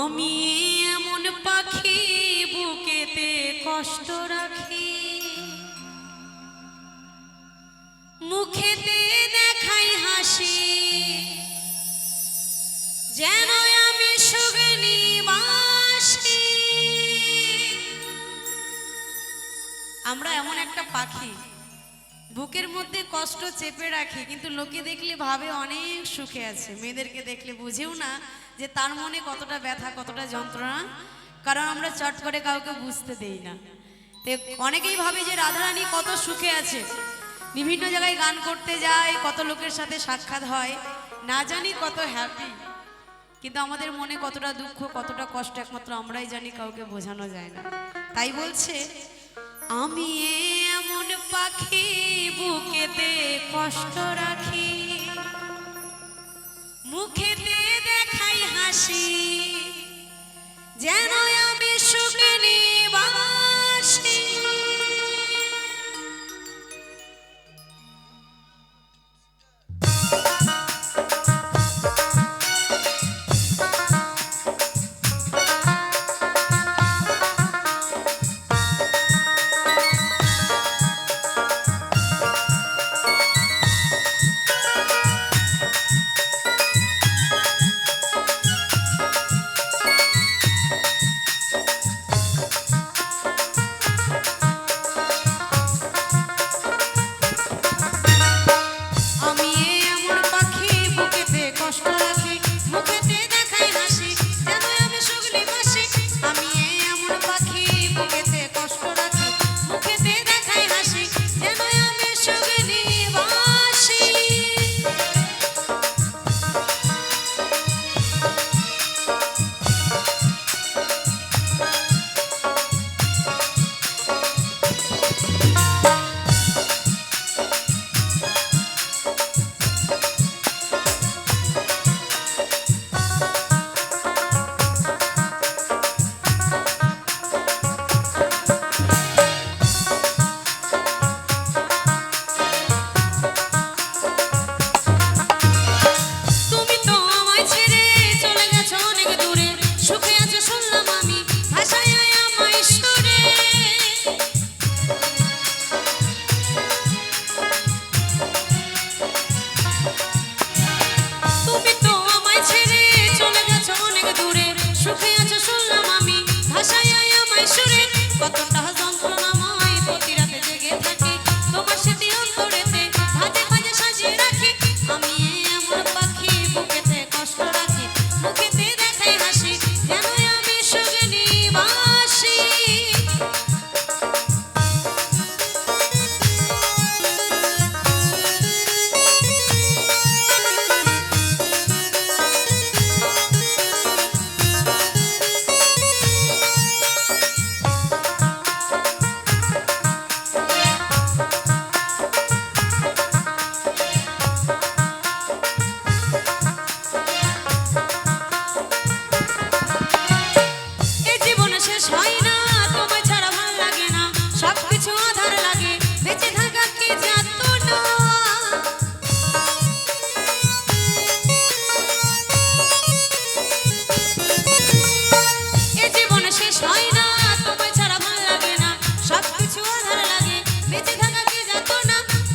আমি এমন পাখি বুকেতে কষ্ট রাখি। মুখেতে দেখাই হাসি। যেন আমি সুগনি আমরা এমন একটা পাখি বুকের মধ্যে কষ্ট চেপে রাখি, কিন্তু লোকে দেখলে ভাবে অনেক সুখে আছে। মেয়েদেরকে দেখলে বুঝেও না যে তার মনে কতটা ব্যথা, কতটা যন্ত্রণা, কারণ আমরা চট করে কাউকে বুঝতে দেই না। তো অনেকেই ভাবে যে রাধারানী কত সুখে আছে। বিভিন্ন জায়গায় গান করতে যায়, কত লোকের সাথে সাক্ষাৎ হয়, না জানি কত হ্যাপি কিন্তু আমাদের মনে কতটা দুঃখ, কতটা কষ্ট একমাত্র আমরাই জানি, কাউকে বোঝানো যায় না। তাই বলছে, আমি এমন পাখি বুকেতে কষ্ট রাখি? মুখেতে দেখাই হাসি যেন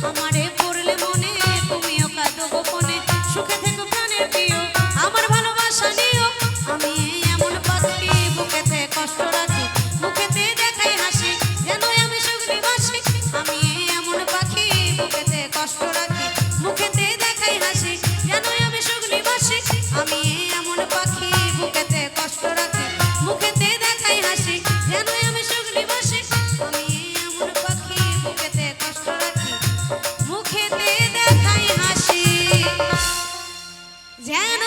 আমারে Yeah.